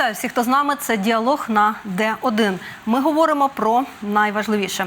Вітаю всіх, хто з нами. Це діалог на Д1. Ми говоримо про найважливіше.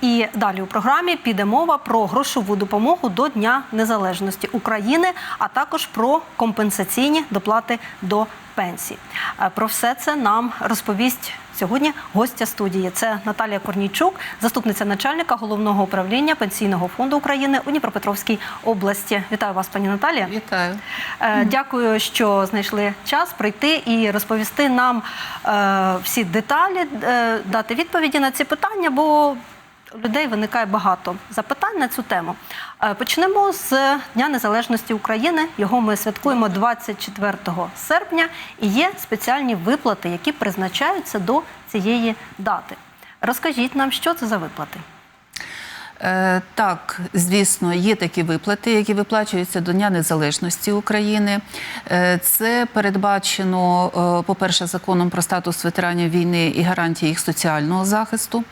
І далі у програмі піде мова про грошову допомогу до Дня Незалежності України, а також про компенсаційні доплати до пенсій. Е, Про все це нам розповість сьогодні гостя студії. Це Наталія Корнійчук, заступниця начальника головного управління Пенсійного фонду України у Дніпропетровській області. Вітаю вас, пані Наталія. Вітаю. Е, Дякую, що знайшли час прийти і розповісти нам е, всі деталі, е, дати відповіді на ці питання, бо людей виникає багато запитань на цю тему. Е, Почнемо з Дня Незалежності України. Його ми святкуємо 24 серпня, і є спеціальні виплати, які призначаються до цієї дати. Розкажіть нам, що це за виплати? Е, так, звісно, є такі виплати, які виплачуються до Дня Незалежності України. Е, це передбачено, е, по-перше, законом про статус ветеранів війни і гарантії їх соціального захисту.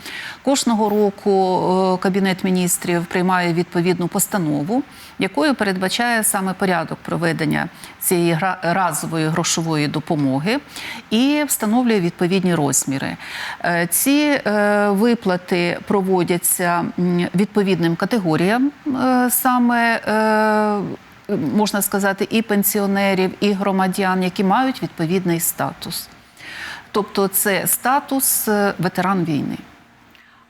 Кожного року Кабінет міністрів приймає відповідну постанову, якою передбачає саме порядок проведення цієї разової грошової допомоги і встановлює відповідні розміри. Ці виплати проводяться м, відповідним категоріям, е, саме е, можна сказати, і пенсіонерів, і громадян, які мають відповідний статус. Тобто, це статус е, ветеран війни.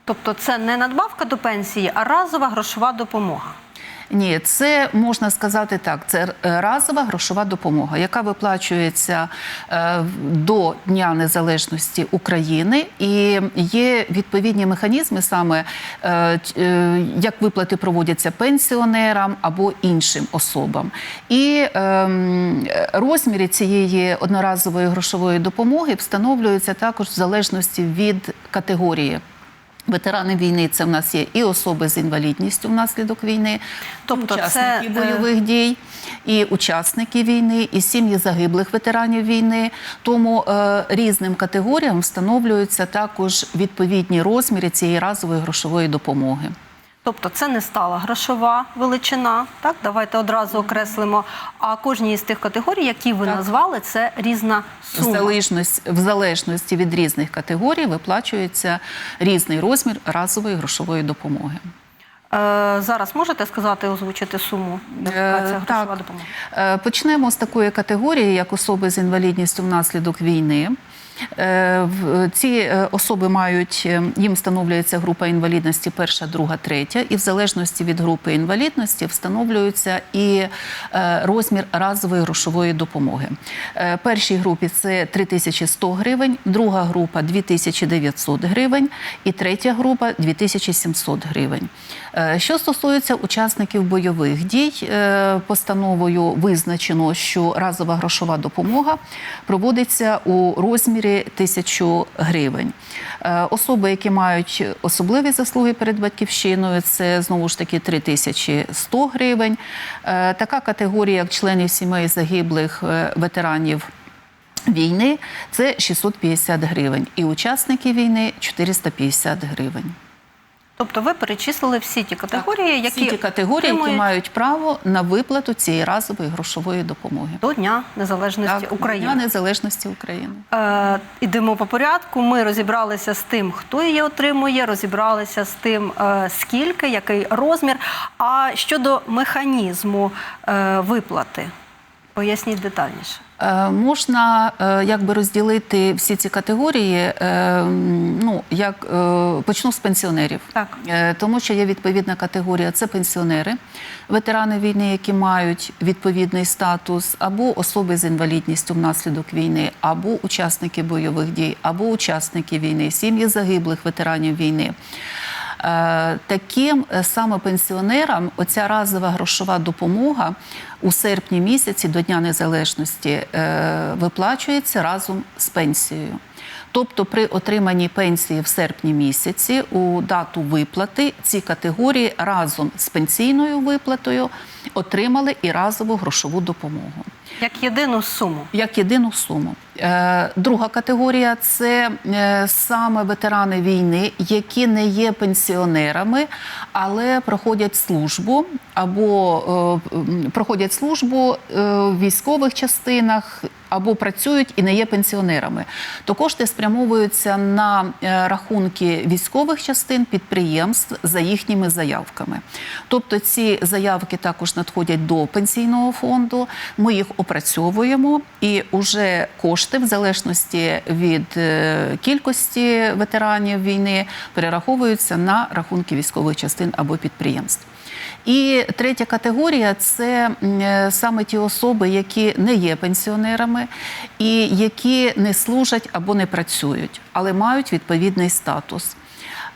Тобто, це не надбавка до пенсії, а разова грошова допомога. Ні, це можна сказати так. Це е, разова грошова допомога, яка виплачується е, до Дня Незалежності України, і є відповідні механізми, саме е, як виплати проводяться пенсіонерам або іншим особам. І ем, розміри цієї одноразової грошової допомоги встановлюються також в залежності від категорії. Ветерани війни це в нас є і особи з інвалідністю внаслідок війни, Тобто учасники це, е, бойових дій, і учасники війни, і сім'ї загиблих ветеранів війни. Тому е, різним категоріям встановлюються також відповідні розміри цієї разової грошової допомоги. Тобто це не стала грошова величина. Так, давайте одразу окреслимо. А кожній з тих категорій, які ви Так. назвали, це різна В залежності, в залежності від різних категорій виплачується різний розмір разової грошової допомоги. Е, зараз можете сказати, озвучити суму, Е, так. допомога? Е, Почнемо з такої категорії, як особи з інвалідністю внаслідок війни. Е, Ці е, особи мають, е, їм встановлюється група інвалідності перша, друга, третя, і в залежності від групи інвалідності встановлюється і розмір разової грошової допомоги. Першій групі це 3100 гривень, друга група 2900 гривень і третя група 2700 гривень. Е, Що стосується учасників бойових дій, е, постановою визначено, що разова грошова допомога проводиться у розмірі 1000 гривень. Е, Особи, які мають особливі заслуги перед батьківщиною, це знову ж таки 3100 гривень. Така категорія, як членів сімей загиблих ветеранів. Війни це 650 гривень, і учасники війни 450 гривень. Тобто ви перечислили всі ті категорії, які Всі ті категорії, які мають право на виплату цієї разової грошової допомоги. до Дня Незалежності Так, України. Дня Незалежності України. Е, ідемо по порядку. Ми розібралися з тим, хто її отримує, розібралися з тим, е, скільки, який розмір. А щодо механізму е, виплати, поясніть детальніше. Е, Можна е, якби розділити всі ці категорії. е, Ну як почну з пенсіонерів, Так. Тому що є відповідна категорія. Це пенсіонери, ветерани війни, які мають відповідний статус, або особи з інвалідністю внаслідок війни, або учасники бойових дій, або учасники війни, сім'ї загиблих ветеранів війни. Е, Таким е, саме пенсіонерам оця разова грошова допомога у серпні місяці до Дня Незалежності е, виплачується разом з пенсією. Тобто при отриманні пенсії в серпні місяці у дату виплати ці категорії разом з пенсійною виплатою отримали і разову грошову допомогу Як єдину суму. як єдину суму. Е, Друга категорія це е, саме ветерани війни, які не є пенсіонерами, але проходять службу або е, проходять службу е, в військових частинах. Або працюють і не є пенсіонерами, то кошти спрямовуються на е, рахунки військових частин підприємств за їхніми заявками. Тобто ці заявки також надходять до пенсійного фонду. Ми їх опрацьовуємо, і вже кошти, в залежності від кількості ветеранів війни, перераховуються на рахунки військових частин або підприємств. І третя категорія це е, саме ті особи, які не є пенсіонерами і які не служать або не працюють, але мають відповідний статус.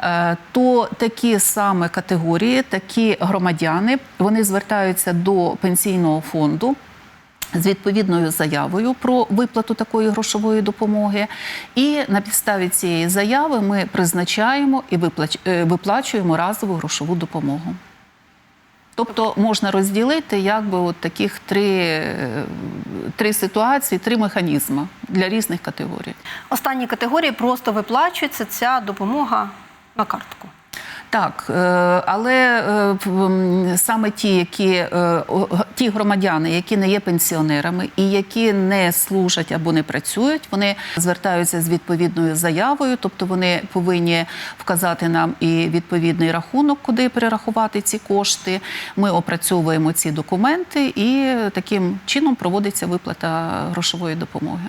Е, То такі саме категорії, такі громадяни, вони звертаються до пенсійного фонду з відповідною заявою про виплату такої грошової допомоги. І на підставі цієї заяви ми призначаємо і е, виплачуємо разову грошову допомогу. Тобто можна розділити якби от таких три, е, три ситуації, три механізми для різних категорій. Останні категорії просто виплачується ця допомога на картку. Так, е, але е, саме ті, які е, ті громадяни, які не є пенсіонерами і які не служать або не працюють, вони звертаються з відповідною заявою, тобто вони повинні вказати нам і відповідний рахунок, куди перерахувати ці кошти. Ми опрацьовуємо ці документи, і таким чином проводиться виплата грошової допомоги.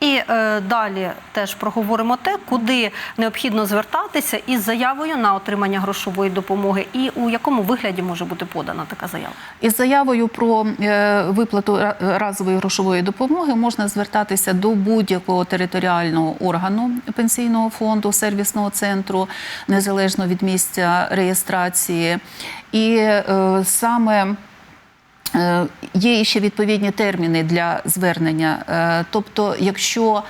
І е, далі теж проговоримо те, куди необхідно звертатися із заявою на отримання грошової допомоги, і у якому вигляді може бути подана така заява. Із заявою про е, виплату разової грошової допомоги можна звертатися до будь-якого територіального органу пенсійного фонду, сервісного центру, незалежно від місця реєстрації. І е, саме Є ще відповідні терміни для звернення. Е, Тобто, якщо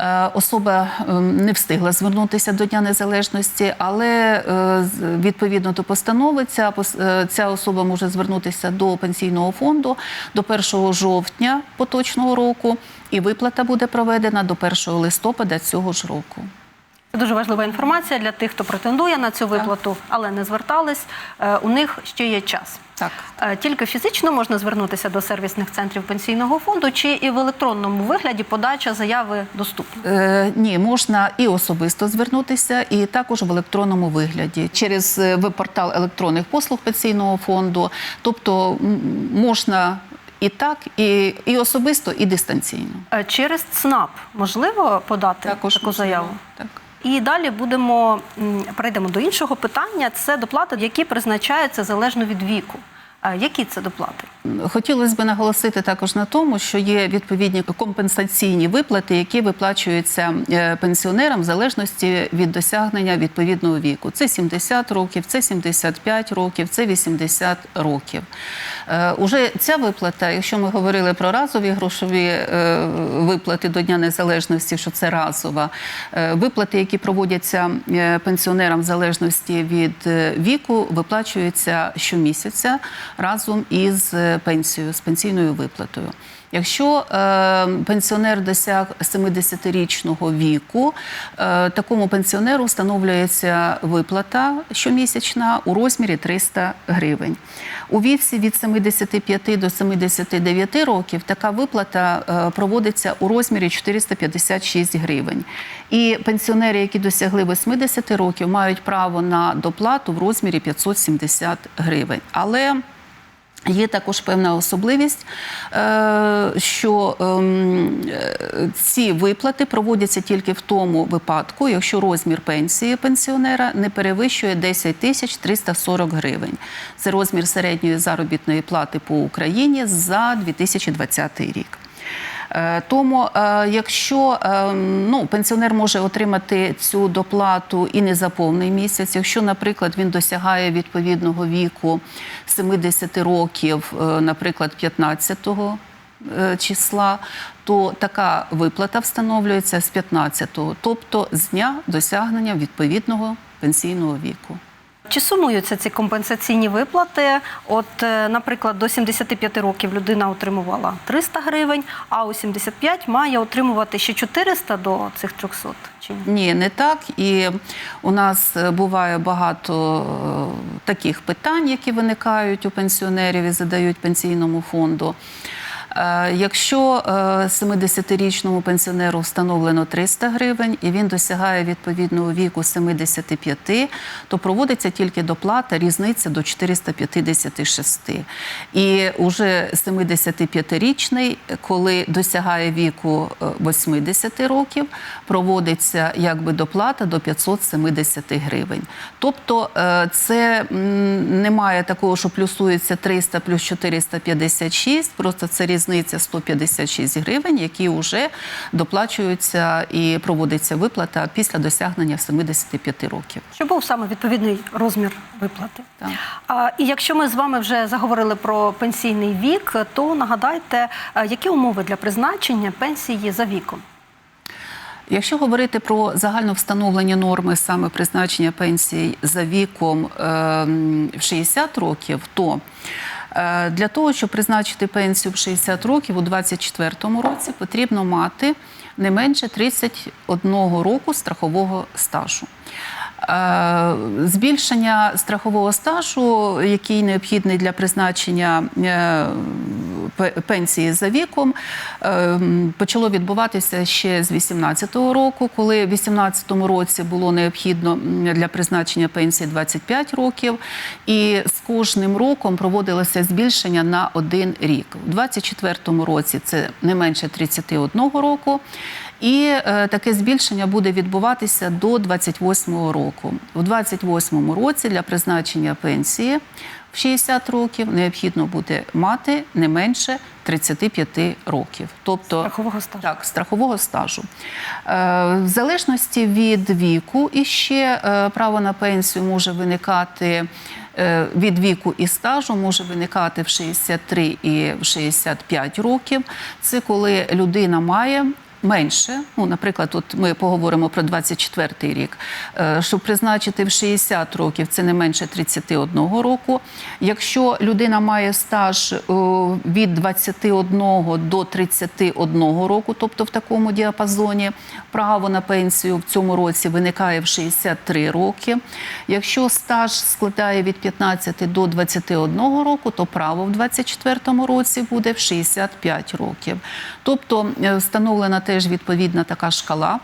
е, особа не встигла звернутися до Дня Незалежності, але е, відповідно до постанови ця, е, ця особа може звернутися до пенсійного фонду до 1 жовтня поточного року, і виплата буде проведена до 1 листопада цього ж року. Це дуже важлива інформація для тих, хто претендує на цю виплату, але не звертались. Е, У них ще є час. Так. Е, Тільки фізично можна звернутися до сервісних центрів пенсійного фонду, чи і в електронному вигляді подача заяви доступна. Е, ні, можна і особисто звернутися, і також в електронному вигляді через е, веб-портал електронних послуг пенсійного фонду. Тобто можна і так, і, і особисто, і дистанційно. Через ЦНАП можливо подати таку можливо. заяву. Так. І далі будемо перейдемо до іншого питання. Це доплати, які призначаються залежно від віку. Е, Які це доплати? Хотілося б наголосити також на тому, що є відповідні компенсаційні виплати, які виплачуються е, пенсіонерам в залежності від досягнення відповідного віку. Це 70 років, це 75 років, це 80 років. Е, Уже ця виплата, якщо ми говорили про разові грошові е, виплати до Дня Незалежності, що це разова, виплати, які проводяться пенсіонерам в залежності від віку, виплачуються щомісяця разом із пенсією, з пенсійною виплатою. Якщо е, пенсіонер досяг 70-річного віку, е, такому пенсіонеру встановлюється виплата щомісячна у розмірі 300 гривень. У віці від 75 до 79 років така виплата е, проводиться у розмірі 456 гривень. І пенсіонери, які досягли 80 років, мають право на доплату в розмірі 570 гривень. Але Є також певна особливість, е, що ем, е, ці виплати проводяться тільки в тому випадку, якщо розмір пенсії пенсіонера не перевищує 10 тисяч 340 гривень. Це розмір середньої заробітної плати по Україні за 2020 рік. Е, Тому, е, якщо е, ну, пенсіонер може отримати цю доплату і не за повний місяць, якщо, наприклад, він досягає відповідного віку 70 років, наприклад, 15 е, числа, то така виплата встановлюється з 15-го, тобто з дня досягнення відповідного пенсійного віку. Чи сумуються ці компенсаційні виплати? От, е, наприклад, до 75 років людина отримувала 300 гривень, а у 75 має отримувати ще 400 до цих 300? Чи ні? Ні, не так. І у нас е, буває багато е, таких питань, які виникають у пенсіонерів і задають пенсійному фонду. Е, Якщо е, 70-річному пенсіонеру встановлено 300 гривень і він досягає відповідного віку 75, то проводиться тільки доплата різниця до 456. І уже 75-річний, коли досягає віку е, 80 років, проводиться якби доплата до 570 гривень. Тобто е, це немає такого, що плюсується 300 плюс 456, просто це різниця 156 гривень, які вже доплачуються і проводиться виплата після досягнення 75 років. Що був саме відповідний розмір виплати? Так. А, і якщо ми з вами вже заговорили про пенсійний вік, то нагадайте, е, які умови для призначення пенсії за віком? Якщо говорити про загально встановлені норми саме призначення пенсій за віком ем, в 60 років, то для того, щоб призначити пенсію в 60 років у 2024 році, потрібно мати не менше 31 року страхового стажу. Е, Збільшення страхового стажу, який необхідний для призначення е, пенсії за віком, е, почало відбуватися ще з 2018 року, коли в 2018 році було необхідно для призначення пенсії 25 років, і з кожним роком проводилося збільшення на один рік. У 2024 році це не менше 31 року. І е, таке збільшення буде відбуватися до 28 року. У 28 році для призначення пенсії в 60 років необхідно буде мати не менше 35 років. Тобто Страхового стажу. так, страхового стажу. Е, В залежності від віку, і ще е, право на пенсію може виникати від віку і стажу, може виникати в 63 і в 65 років. Це коли людина має. Менше, ну, наприклад, тут ми поговоримо про 24 рік. Е, Щоб призначити в 60 років, це не менше 31 року. Якщо людина має стаж е, від 21 до 31 року, тобто в такому діапазоні, право на пенсію в цьому році виникає в 63 роки. Якщо стаж складає від 15 до 21 року, то право в 24 році буде в 65 років. Тобто е, встановлена теж відповідна така шкала.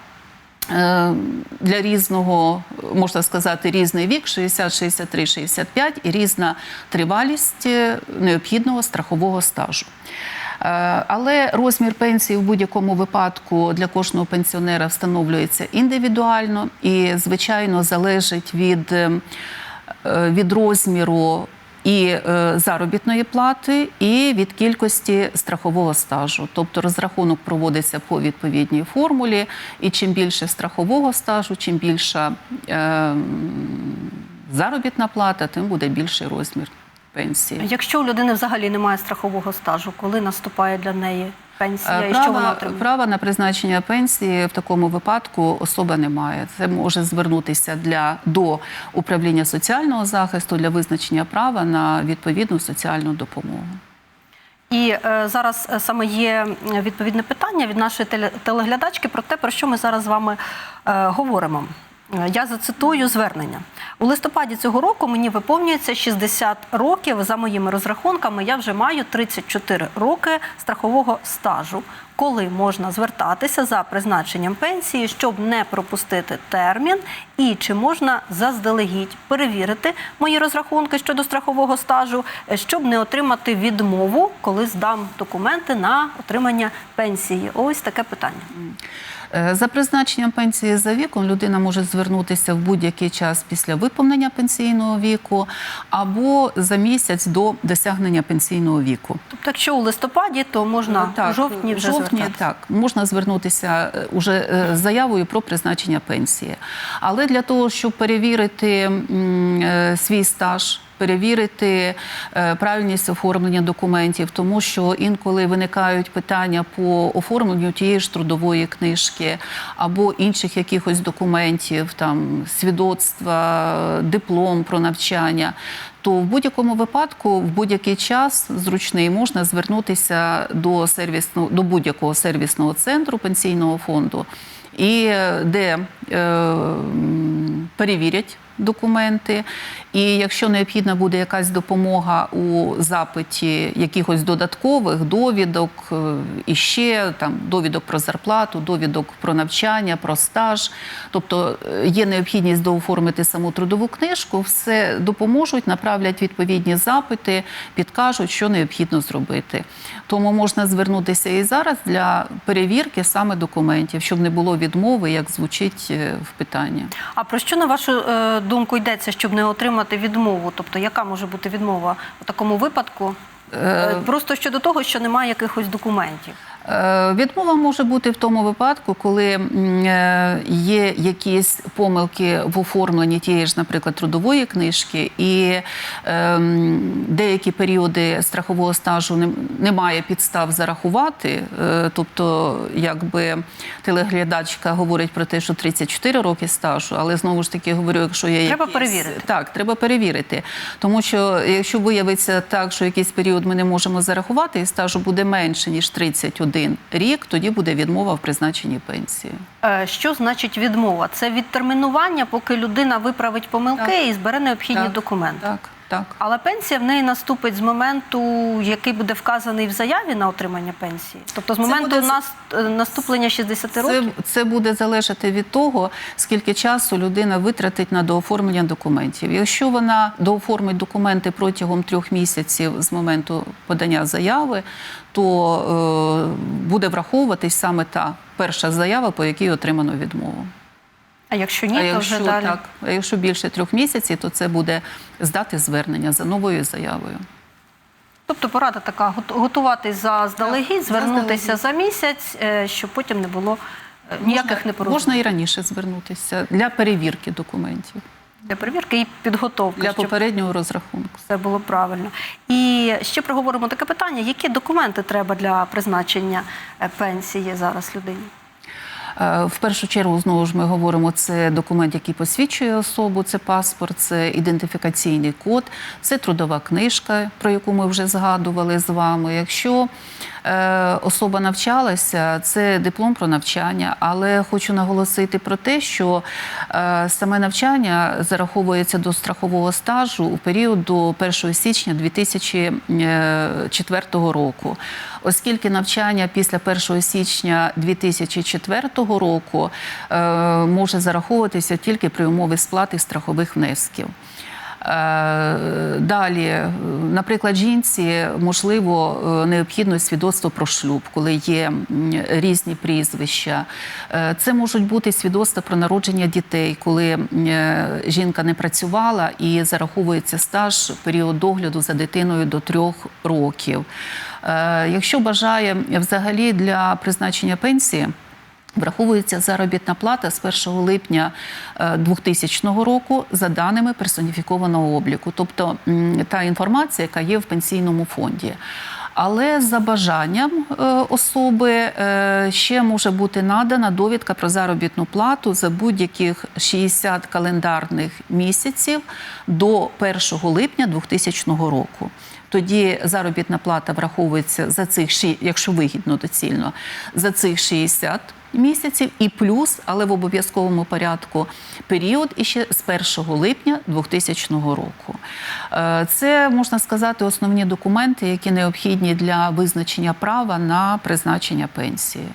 Е, Для різного, можна сказати, різний вік 60, 63, 65 і різна тривалість е, необхідного страхового стажу. Е, Але розмір пенсії в будь-якому випадку для кожного пенсіонера встановлюється індивідуально і, звичайно, залежить від, від розміру і е, заробітної плати, і від кількості страхового стажу. Тобто розрахунок проводиться по відповідній формулі, і чим більше страхового стажу, чим більша е, заробітна плата, тим буде більший розмір пенсії. Якщо у людини взагалі немає страхового стажу, коли наступає для неї пенсія Е, і що вона Права, отримує? права на призначення пенсії в такому випадку особа не має. Це може звернутися для до управління соціального захисту для визначення права на відповідну соціальну допомогу. І е, зараз е, саме є відповідне питання від нашої телеглядачки про те, про що ми зараз з вами е, говоримо. Е, Я зацитую звернення. У листопаді цього року мені виповнюється 60 років. За моїми розрахунками, я вже маю 34 роки страхового стажу. Коли можна звертатися за призначенням пенсії, щоб не пропустити термін, і чи можна заздалегідь перевірити мої розрахунки щодо страхового стажу, е, щоб не отримати відмову, коли здам документи на отримання пенсії? Ось таке питання. Е, За призначенням пенсії за віком людина може звернутися в будь-який час після виповнення пенсійного віку або за місяць до досягнення пенсійного віку. Тобто, якщо у листопаді, то можна жовтні вже в жовтні, звертатися. так можна звернутися е, уже е, з заявою про призначення пенсії. Але для того, щоб перевірити е, свій стаж перевірити е, правильність оформлення документів, тому що інколи виникають питання по оформленню тієї ж трудової книжки або інших якихось документів, там свідоцтва, диплом про навчання. То в будь-якому випадку, в будь-який час зручний можна звернутися до сервісного до будь-якого сервісного центру пенсійного фонду, і де е, перевірять документи. І якщо необхідна буде якась допомога у запиті якихось додаткових довідок, е, і ще там довідок про зарплату, довідок про навчання, про стаж, тобто е, є необхідність дооформити саму трудову книжку, все допоможуть, направлять відповідні запити, підкажуть, що необхідно зробити. Тому можна звернутися і зараз для перевірки саме документів, щоб не було відмови, як звучить е, в питанні. А про що на вашу думку йдеться, щоб не отримати відмову? Тобто, яка може бути відмова у такому випадку? Е, Просто щодо того, що немає якихось документів. Е, Відмова може бути в тому випадку, коли е, є якісь помилки в оформленні тієї ж, наприклад, трудової книжки, і ем, деякі періоди страхового стажу немає підстав зарахувати. Е, Тобто, якби телеглядачка говорить про те, що 34 роки стажу, але знову ж таки говорю, якщо є Треба якісь- перевірити. так, треба перевірити. Тому що якщо виявиться так, що якийсь період ми не можемо зарахувати, і стажу буде менше, ніж 31 рік, тоді буде відмова в призначенні пенсії. Е, Що значить відмова? Це відтермінування, поки людина виправить помилки Так. і збере необхідні Так, документи. Так, так. Але пенсія в неї наступить з моменту, який буде вказаний в заяві на отримання пенсії. Тобто з Це моменту буде нас, е, наступлення 60 Це, років. це буде залежати від того, скільки часу людина витратить на дооформлення документів. Якщо вона дооформить документи протягом трьох місяців з моменту подання заяви, то е, буде враховуватись саме та перша заява, по якій отримано відмову. А якщо ні, а то якщо вже далі. так, а якщо більше трьох місяців, то це буде здати звернення за новою заявою. Тобто порада така гот- готуватись заздалегідь, Так, звернутися за місяць, е, щоб потім не було е, ніяких непорозумінь. можна і раніше звернутися для перевірки документів, для перевірки і підготовки, для щоб попереднього розрахунку. все було правильно. І ще проговоримо таке питання: які документи треба для призначення е, пенсії зараз людині? Е, В першу чергу, знову ж ми говоримо, це документ, який посвідчує особу, це паспорт, це ідентифікаційний код, це трудова книжка, про яку ми вже згадували з вами. Якщо особа навчалася, це диплом про навчання, але хочу наголосити про те, що е, саме навчання зараховується до страхового стажу у період до 1 січня 2004 року. Оскільки навчання після 1 січня 2004 року е, може зараховуватися тільки при умові сплати страхових внесків. Е, Далі, наприклад, жінці можливо е, необхідно свідоцтво про шлюб, коли є різні прізвища. Е, Це можуть бути свідоцтва про народження дітей, коли жінка не працювала і зараховується стаж період догляду за дитиною до трьох років. Якщо бажає взагалі для призначення пенсії. Враховується заробітна плата з 1 липня е, 2000 року за даними персоніфікованого обліку, тобто та інформація, яка є в пенсійному фонді. Але за бажанням е, особи е, ще може бути надана довідка про заробітну плату за будь-яких 60 календарних місяців до 1 липня 2000 року. Тоді заробітна плата враховується за цих ші- якщо вигідно доцільно, за цих 60 місяців і плюс, але в обов'язковому порядку період іще з 1 липня 2000 року. Е, Це можна сказати основні документи, які необхідні для визначення права на призначення пенсії.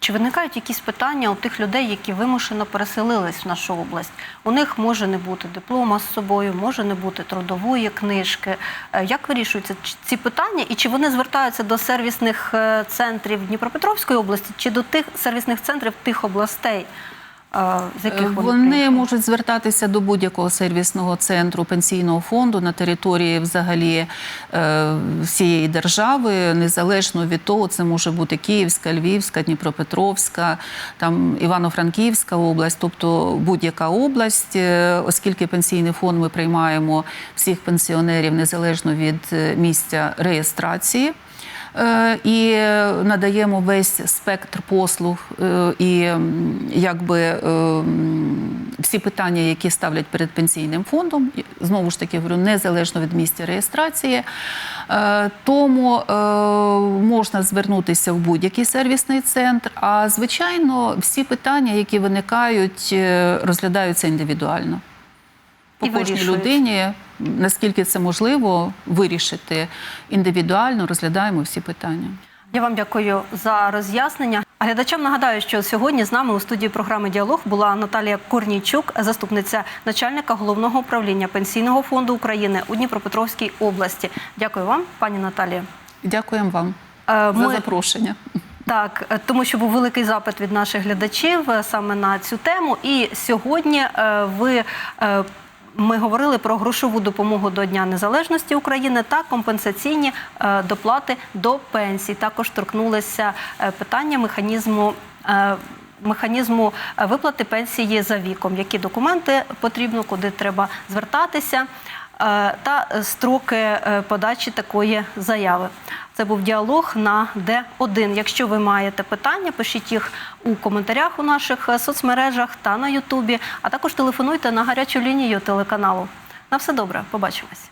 Чи виникають якісь питання у тих людей, які вимушено переселились в нашу область? У них може не бути диплома з собою, може не бути трудової книжки. Е, Як вирішуються ці питання, і чи вони звертаються до сервісних е, центрів Дніпропетровської області, чи до тих сервісних центрів тих областей, З яких вони, Е, Вони можуть звертатися до будь-якого сервісного центру пенсійного фонду на території взагалі е, всієї держави, незалежно від того, це може бути Київська, Львівська, Дніпропетровська, там Івано-Франківська область, тобто будь-яка область, е, оскільки пенсійний фонд ми приймаємо всіх пенсіонерів незалежно від місця реєстрації. Е, І надаємо весь спектр послуг е, і якби е, всі питання, які ставлять перед пенсійним фондом, знову ж таки говорю, незалежно від місця реєстрації. Тому можна звернутися в будь-який сервісний центр. А звичайно, всі питання, які виникають, розглядаються індивідуально. По І кожній вирішують. людині, наскільки це можливо, вирішити індивідуально, розглядаємо всі питання. Я вам дякую за роз'яснення. А глядачам нагадаю, що сьогодні з нами у студії програми Діалог була Наталія Корнійчук, заступниця начальника головного управління пенсійного фонду України у Дніпропетровській області. Дякую вам, пані Наталія. Дякуємо вам Е, за запрошення. Так, тому що був великий запит від наших глядачів е, саме на цю тему. І сьогодні е, ви. Ми говорили про грошову допомогу до Дня Незалежності України та компенсаційні е, доплати до пенсій. Також торкнулися е, питання механізму. е, Механізму виплати пенсії за віком, які документи потрібно, куди треба звертатися, та строки е, подачі такої заяви. Це був діалог на Д1. Якщо ви маєте питання, пишіть їх у коментарях у наших е, соцмережах та на Ютубі, а також телефонуйте на гарячу лінію телеканалу. На все добре, побачимось.